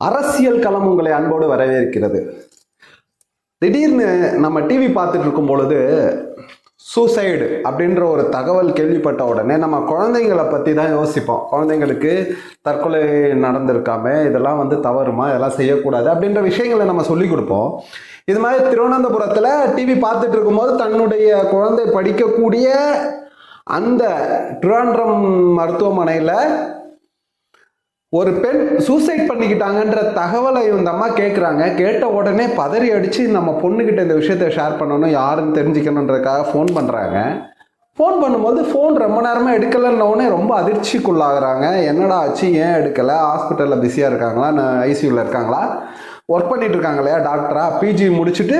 அரசியல் களம் உங்களை அன்போடு வரவேற்கிறது. திடீர்னு நம்ம டிவி பார்த்துட்டு இருக்கும் பொழுது சூசைடு அப்படின்ற ஒரு தகவல் கேள்விப்பட்ட உடனே நம்ம குழந்தைங்களை பற்றி தான் யோசிப்போம். குழந்தைங்களுக்கு தற்கொலை நடந்திருக்காம இதெல்லாம் வந்து தவறுமா இதெல்லாம் செய்யக்கூடாது அப்படின்ற விஷயங்களை நம்ம சொல்லி கொடுப்போம். இது மாதிரி திருவனந்தபுரத்தில் டிவி பார்த்துட்டு இருக்கும்போது தன்னுடைய குழந்தை படிக்கக்கூடிய அந்த திருவாண்டம் மருத்துவமனையில் ஒரு பெண் சூசைட் பண்ணிக்கிட்டாங்கன்ற தகவலை இந்த அம்மா கேட்குறாங்க கேட்ட உடனே பதறி அடித்து நம்ம பொண்ணுக்கிட்ட இந்த விஷயத்த ஷேர் பண்ணணும் யாருன்னு தெரிஞ்சுக்கணுன்றதுக்காக ஃபோன் பண்ணுறாங்க ஃபோன் பண்ணும்போது ஃபோன் ரொம்ப நேரமாக எடுக்கலைன்னொடனே ரொம்ப அதிர்ச்சிக்குள்ளாகிறாங்க. என்னடா ஆச்சு? ஏன் எடுக்கலை? ஹாஸ்பிட்டலில் பிஸியாக இருக்காங்களா? ஐசியூவில் இருக்காங்களா? ஒர்க் பண்ணிகிட்டு இருக்காங்க இல்லையா டாக்டரா பிஜி முடிச்சுட்டு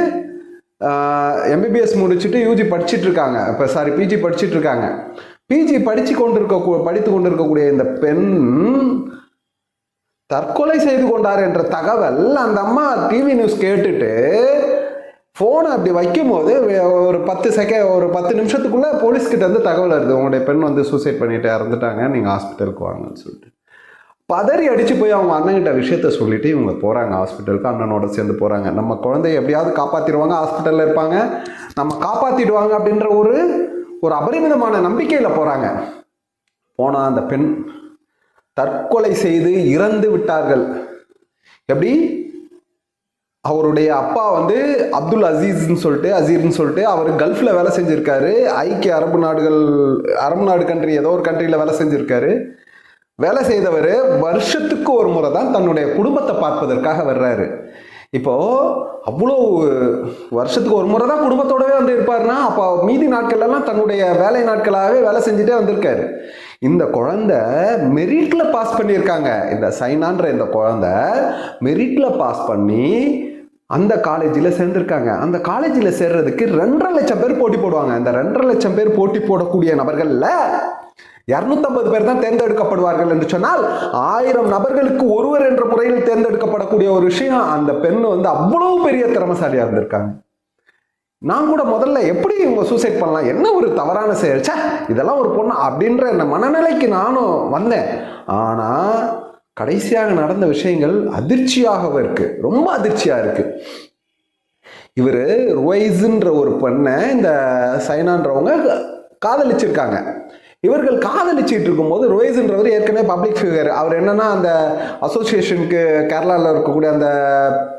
எம்பிபிஎஸ் முடிச்சுட்டு யூஜி படிச்சுட்டு இருக்காங்க. இப்போ சாரி பிஜி படிச்சுட்டு இருக்காங்க. பிஜி படித்து கொண்டிருக்க படித்து கொண்டிருக்கக்கூடிய இந்த பெண் தற்கொலை செய்து கொண்டார் என்ற தகவல் அந்த அம்மா டிவி நியூஸ் கேட்டுட்டு ஃபோனை அப்படி வைக்கும்போது ஒரு பத்து செகண்ட் ஒரு பத்து நிமிஷத்துக்குள்ளே போலீஸ்கிட்ட இருந்து தகவல் வருது. உங்களுடைய பெண் வந்து சூசைட் பண்ணிட்டு இறந்துட்டாங்க நீங்கள் ஹாஸ்பிட்டலுக்கு வாங்கன்னு சொல்லிட்டு. பதறி அடித்து போய் அவங்க அண்ணன்கிட்ட விஷயத்த சொல்லிவிட்டு இவங்க போகிறாங்க ஹாஸ்பிட்டலுக்கு அண்ணனோட சேர்ந்து போகிறாங்க நம்ம குழந்தைய எப்படியாவது காப்பாற்றிடுவாங்க ஹாஸ்பிட்டலில் இருப்பாங்க. நம்ம காப்பாற்றிடுவாங்க அப்படின்ற ஒரு ஒரு அபரிமிதமான நம்பிக்கையில் போகிறாங்க போனால் அந்த பெண் தற்கொலை செய்து இறந்து விட்டார்கள். எப்படி? அவருடைய அப்பா வந்து அப்துல் அசீஸ்ன்னு சொல்லிட்டு அசீர்னு சொல்லிட்டு அவர் கல்ஃபில் வேலை செஞ்சுருக்காரு. ஐக்கிய அரபு நாடுகள் அரபு நாடு கண்ட்ரி ஏதோ ஒரு கண்ட்ரியில் வேலை செஞ்சுருக்காரு. வேலை செய்தவர் வருஷத்துக்கு ஒரு முறை தான் தன்னுடைய குடும்பத்தை பார்ப்பதற்காக வர்றாரு. இப்போ அவ்வளோ வருஷத்துக்கு ஒரு முறை தான் குடும்பத்தோடவே வந்து இருப்பாருன்னா அப்போ மீதி நாட்கள்லாம் தன்னுடைய வேலை நாட்களாகவே வேலை செஞ்சுட்டே வந்திருக்காரு. இந்த குழந்தை மெரிட்ல பாஸ் பண்ணியிருக்காங்க. இந்த சைனான்ற இந்த குழந்தை மெரிட்ல பாஸ் பண்ணி அந்த காலேஜில் சேர்ந்துருக்காங்க. அந்த காலேஜில் சேர்றதுக்கு ரெண்டரை லட்சம் பேர் போட்டி போடுவாங்க. அந்த ரெண்டரை லட்சம் பேர் போட்டி போடக்கூடிய நபர்களில் இரநூத்தம்பது பேர் தான் தேர்ந்தெடுக்கப்படுவார்கள் என்று சொன்னால் ஆயிரம் நபர்களுக்கு ஒருவர் என்ற முறையில் தேர்ந்தெடுக்கப்படக்கூடிய ஒரு விஷயம் அந்த பெண் வந்து அவ்வளவு பெரிய திறமசாலியா இருந்திருக்காங்க. நான் கூட முதல்ல எப்படி இவங்க சூசைட் பண்ணலாம்? என்ன ஒரு தவறான செயல்? இதெல்லாம் ஒரு பொண்ணு? அப்படின்ற இந்த மனநிலைக்கு நானும் வந்தேன். ஆனா கடைசியாக நடந்த விஷயங்கள் அதிர்ச்சியாகவே இருக்கு. ரொம்ப அதிர்ச்சியா இருக்கு. இவர் ருவைஸுன்ற ஒரு பெண்ணை இந்த சைனான்றவங்க காதலிச்சிருக்காங்க. இவர்கள் காதலிச்சுட்டு இருக்கும்போது ரோய்ஸ்ன்றவர் ஏற்கனவே பப்ளிக் ஃபிகர் அவர் என்னன்னா அந்த அசோசியேஷனுக்கு கேரளாவில் இருக்கக்கூடிய அந்த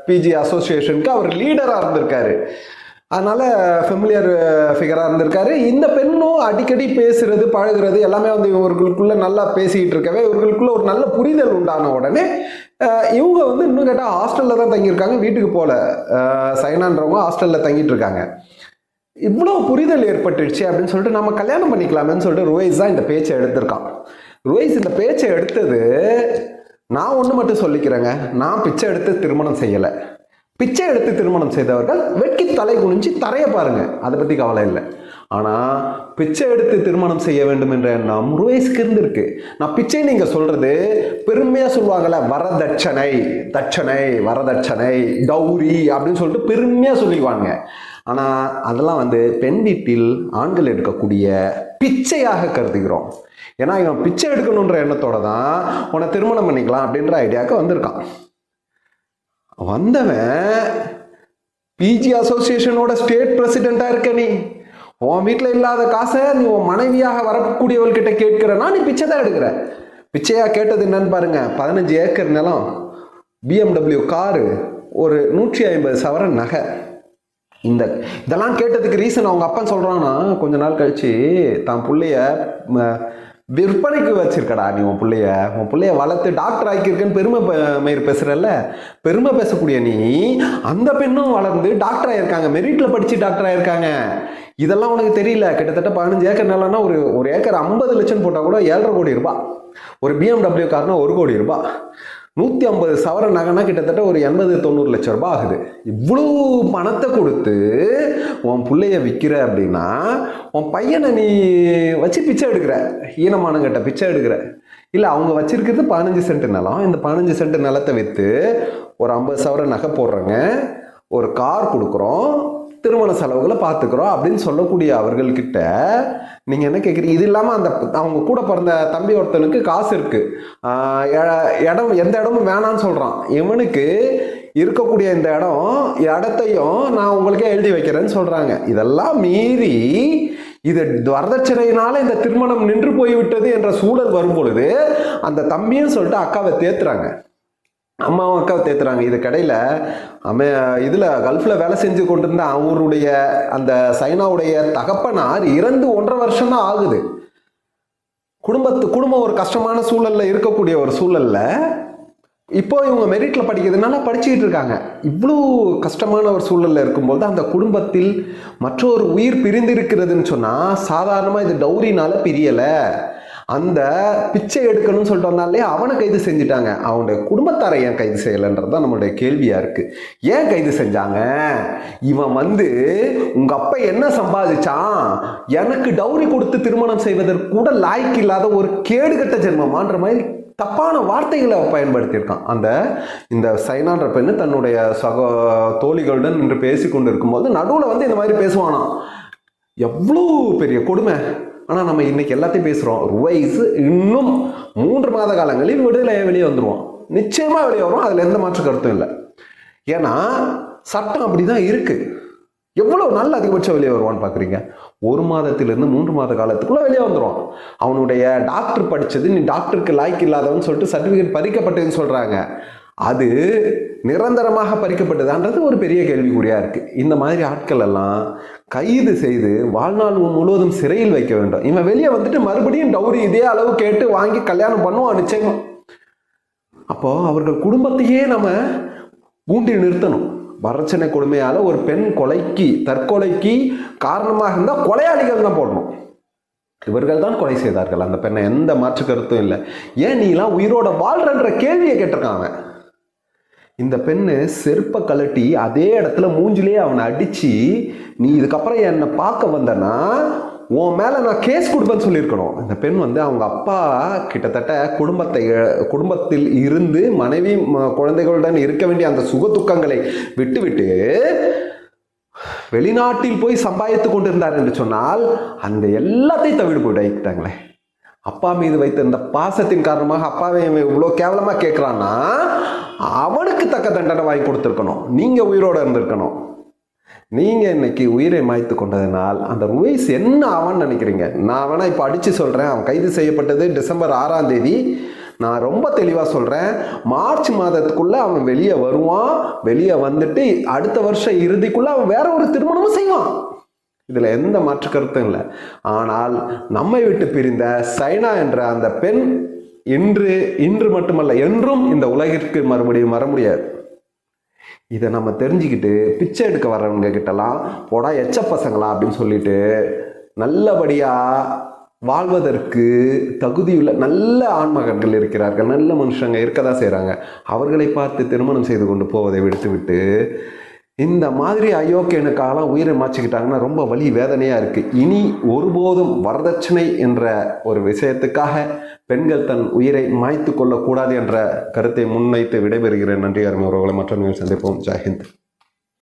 பிஜி அசோசியேஷனுக்கு அவர் லீடராக இருந்திருக்காரு. அதனால ஃபெமிலியர் ஃபிகராக இருந்திருக்காரு. இந்த பெண்ணும் அடிக்கடி பேசுறது பழகுறது எல்லாமே வந்து இவர்களுக்குள்ள நல்லா பேசிக்கிட்டு இருக்கவே இவர்களுக்குள்ள ஒரு நல்ல புரிதல் உண்டான உடனே இவங்க வந்து இன்னும் கேட்டால் ஹாஸ்டலில் தான் தங்கியிருக்காங்க வீட்டுக்கு போகல சைனான்றவங்க ஹாஸ்டலில் தங்கிட்டு இருக்காங்க. இவ்வளோ புரிதல் ஏற்பட்டுடுச்சு அப்படின்னு சொல்லிட்டு நம்ம கல்யாணம் பண்ணிக்கலாமேன்னு சொல்லிட்டு ருவைஸ் தான் இந்த பேச்சை எடுத்திருக்கான். ருவைஸ் இந்த பேச்சை எடுத்தது நான் ஒன்று மட்டும் சொல்லிக்கிறேங்க. நான் பிச்சை எடுத்து திருமணம் செய்யலை. பிச்சை எடுத்து திருமணம் செய்தவர்கள் வெட்கி தலை குனிஞ்சு தரைய பாருங்க. அதை பற்றி கவலை இல்லை. ஆனால் பிச்சை எடுத்து திருமணம் செய்ய வேண்டும் என்ற எண்ணம் ருவைஸ்க்கு இருந்திருக்கு. நான் பிச்சை நீங்கள் சொல்றது பெருமையாக சொல்லுவாங்கல்ல வரதட்சணை தட்சணை வரதட்சணை டௌரி அப்படின்னு சொல்லிட்டு பெருமையாக சொல்லிடுவாங்க ஆனால் அதெல்லாம் வந்து பெண் வீட்டில் ஆண்கள் எடுக்கக்கூடிய பிச்சையாக கருதுகிறோம். ஏன்னா இவன் பிச்சை எடுக்கணுன்ற எண்ணத்தோட தான் உன்னை திருமணம் பண்ணிக்கலாம் அப்படின்ற ஐடியாவுக்கு வந்திருக்கான். வந்தவன் பிஜி அசோசியேஷனோட ஸ்டேட் பிரசிடெண்ட்டாக இருக்க நீ. உன் வீட்டில் இல்லாத காசை நீ உன் மனைவியாக வரக்கூடியவள்கிட்ட கேட்கிறனா நீ பிச்சை தான் எடுக்கிற. பிச்சையாக கேட்டது என்னன்னு பாருங்க. பதினஞ்சு ஏக்கர் நிலம் பிஎம்டபிள்யூ காரு ஒரு நூற்றி ஐம்பது சவரன் நகை. இந்த இதெல்லாம் கேட்டதுக்கு ரீசன் அவங்க அப்பா சொல்கிறான்னா கொஞ்ச நாள் கழித்து தான் பிள்ளைய விற்பனைக்கு வச்சிருக்கடா நீ உன் பிள்ளைய. உன் பிள்ளைய வளர்த்து டாக்டர் ஆக்கியிருக்கேன்னு பெருமை மயிர் பேசுகிறல்ல பெருமை பேசக்கூடிய நீ அந்த பெண்ணும் வளர்ந்து டாக்டர் ஆகியிருக்காங்க மெரிட்டில் படித்து டாக்டர் ஆகியிருக்காங்க இதெல்லாம் உனக்கு தெரியல. கிட்டத்தட்ட பதினஞ்சு ஏக்கர் நிலம்னா ஒரு ஒரு ஏக்கர் ஐம்பது லட்சம் போட்டால் கூட ஏழரை கோடி ரூபாய். ஒரு பிஎம்டபிள்யூ காரனா ஒரு கோடி ரூபாய். நூற்றி ஐம்பது சவர நகைனா கிட்டத்தட்ட ஒரு எண்பது தொண்ணூறு லட்சம் ரூபாய் ஆகுது. இவ்வளோ பணத்தை கொடுத்து உன் பிள்ளைய விற்கிற அப்படின்னா உன் பையனை நீ வச்சு பிச்சை எடுக்கிற ஈனமானங்கிட்ட பிச்சை எடுக்கிற. இல்லை அவங்க வச்சிருக்கிறது பதினஞ்சு சென்ட் நிலம். இந்த பதினஞ்சு சென்ட் நிலத்தை விற்று ஒரு ஐம்பது சவர நகை போடுறேங்க. ஒரு கார் கொடுக்குறோம் திருமண செலவுகளை பார்த்துக்கிறோம் அப்படின்னு சொல்லக்கூடிய அவர்கள்கிட்ட நீங்கள் என்ன கேட்குறீங்க இது இல்லாமல் அந்த அவங்க கூட பிறந்த தம்பி ஒருத்தனுக்கு காசு இருக்குது எ- இடம் எந்த இடமும் வேணான்னு சொல்கிறான் இவனுக்கு இருக்கக்கூடிய இந்த இடம் இடத்தையும் நான் உங்களுக்கே எழுதி வைக்கிறேன்னு சொல்கிறாங்க இதெல்லாம் மீறி இது வரதட்சணையினால இந்த திருமணம் நின்று போய்விட்டது என்ற சூழல் வரும் பொழுது அந்த தம்பின்னு சொல்லிட்டு அக்காவை தேத்துறாங்க. அம்மாவும் அக்காவை தேத்துறாங்க இது கடையில் அமே இதில் கல்ஃபில் வேலை செஞ்சு கொண்டிருந்த அவருடைய அந்த சைனாவுடைய தகப்பனார் இறந்து ஒன்றரை வருஷம் தான் ஆகுது. குடும்பத்து குடும்பம் ஒரு கஷ்டமான சூழலில் இருக்கக்கூடிய ஒரு சூழலில் இப்போ இவங்க மெரிட்டில் படிக்கிறதுனால படிச்சுக்கிட்டு இருக்காங்க. இவ்வளோ கஷ்டமான ஒரு சூழலில் இருக்கும்போது அந்த குடும்பத்தில் மற்றொரு உயிர் பிரிந்திருக்கிறதுன்னு சொன்னால் சாதாரணமாக இது டௌரினால் பிரியலை. அந்த பிச்சை எடுக்கணும்னு சொல்லிட்டு வந்தாலே அவனை கைது செஞ்சுட்டாங்க. அவனுடைய குடும்பத்தாரை ஏன் கைது செய்யலைன்றது தான் நம்மளுடைய கேள்வியா இருக்கு. ஏன் கைது செஞ்சாங்க? இவன் வந்து உங்க அப்பா என்ன சம்பாதிச்சான்? எனக்கு டவுரி கொடுத்து திருமணம் செய்வதற்கு கூட லாய்க்கு இல்லாத ஒரு கேடுகட்ட ஜென்மமான்ற மாதிரி தப்பான வார்த்தைகளை பயன்படுத்தியிருக்கான். அந்த இந்த சைனான்ற பெண்ணு தன்னுடைய சக தோழிகளுடன் நின்று பேசி கொண்டு இருக்கும்போது நடுவில் வந்து இந்த மாதிரி பேசுவானாம். எவ்வளோ பெரிய கொடுமை. ஆனால் நம்ம இன்னைக்கு எல்லாத்தையும் பேசுகிறோம் ருவைஸ் இன்னும் மூன்று மாத காலங்களில் விடுதலை வெளியே வந்துடுவோம் நிச்சயமாக வெளியே வரும் அதில் எந்த மாற்று கருத்தும் இல்லை. ஏன்னா சட்டம் அப்படி தான் இருக்குது எவ்வளோ நாள் அதிகபட்சம் வெளியே வருவான்னு பார்க்குறீங்க ஒரு மாதத்திலிருந்து மூன்று மாத காலத்துக்குள்ளே வெளியே வந்துடும் அவனுடைய டாக்டர் படிச்சது நீ டாக்டருக்கு லாய்க்கு இல்லாதவன்னு சொல்லிட்டு சர்டிஃபிகேட் பறிக்கப்பட்டதுன்னு சொல்கிறாங்க அது நிரந்தரமாக பறிக்கப்பட்டதான்றது ஒரு பெரிய கேள்விக்குறியாக இருக்குது இந்த மாதிரி ஆட்கள் எல்லாம் கைது செய்து வாழ்நாள் முழுவதும் சிறையில் வைக்க வேண்டும். இவன் வெளியே வந்துட்டு மறுபடியும் டவுரி இதே அளவு கேட்டு வாங்கி கல்யாணம் பண்ணுவான் நிச்சயமா. அப்போ அவர்கள் குடும்பத்தையே நம்ம ஊண்டி நிறுத்தணும். வரட்சணை கொடுமையால் ஒரு பெண் கொலைக்கு தற்கொலைக்கு காரணமாக இருந்தால் கொலையாளிகள் தான் போடணும். இவர்கள் தான் கொலை செய்தார்கள். அந்த பெண்ணை எந்த மாற்று கருத்தும் இல்லை. ஏன் நீலாம் உயிரோட வாழ்றன்ற கேள்வியை கேட்டிருக்காங்க இந்த பெண்ணு செருப்பை கழட்டி அதே இடத்துல மூஞ்சிலே அவனை அடிச்சு நீ இதுக்கப்புறம் என்னை பார்க்க வந்தனா உன் மேல நான் கேஸ் கொடுப்பேன்னு சொல்லியிருக்கணும். இந்த பெண் வந்து அவங்க அப்பா கிட்டத்தட்ட குடும்பத்தை குடும்பத்தில் இருந்து மனைவி ம- குழந்தைகளுடன் இருக்க வேண்டிய அந்த சுக துக்கங்களை விட்டுவிட்டு வெளிநாட்டில் போய் சம்பாதித்து கொண்டிருந்தார் என்று சொன்னால் அந்த எல்லாத்தையும் தவிடு போயிட்டாங்களே அப்பா மீது வைத்திருந்த பாசத்தின் காரணமாக அப்பாவை இவ்வளோ கேவலமாக கேட்குறான்னா அவனுக்கு தக்க தண்டனை வாங்கி கொடுத்துருக்கணும். நீங்கள் உயிரோட இருந்திருக்கணும். நீங்கள் இன்னைக்கு உயிரை மாய்த்து கொண்டதினால் அந்த ருவைஸ் என்ன அவன் நினைக்கிறீங்க? நான் வேணா இப்போ அடித்து சொல்கிறேன் அவன் கைது செய்யப்பட்டது டிசம்பர் ஆறாம் தேதி. நான் ரொம்ப தெளிவாக சொல்கிறேன் மார்ச் மாதத்துக்குள்ளே அவன் வெளியே வருவான். வெளியே வந்துட்டு அடுத்த வருஷம் இறுதிக்குள்ளே அவன் வேற ஒரு திருமணமும் செய்வான். இதில் எந்த மாற்று கருத்தும் இல்லை. ஆனால் நம்மை விட்டு பிரிந்த சைனா என்ற அந்த பெண் இன்று இன்று மட்டுமல்ல என்றும் இந்த உலகிற்கு மறுபடியும் வர முடியாது. இதை நம்ம தெரிஞ்சுக்கிட்டு பிச்சை எடுக்க வர்றவங்க கிட்டலாம் போடா எச்ச பசங்களா? அப்படின்னு சொல்லிட்டு நல்லபடியாக வாழ்வதற்கு தகுதியுள்ள நல்ல ஆண்மகன்கள் இருக்கிறார்கள் நல்ல மனுஷங்க இருக்க தான் செய்கிறாங்க அவர்களை பார்த்து திருமணம் செய்து கொண்டு போவதை விடுத்துவிட்டு இந்த மாதிரி அயோக்கியனுக்காலாம் உயிரை மாச்சிக்கிட்டாங்கன்னா ரொம்ப வலி வேதனையாக இருக்குது இனி ஒருபோதும் வரதட்சணை என்ற ஒரு விஷயத்துக்காக பெண்கள் தன் உயிரை மாய்த்து கொள்ளக்கூடாது என்ற கருத்தை முன்வைத்து விடைபெறுகிறேன். நன்றி அருமை உறவுகளை. மற்ற சந்திப்போம். ஜெயஹிந்த்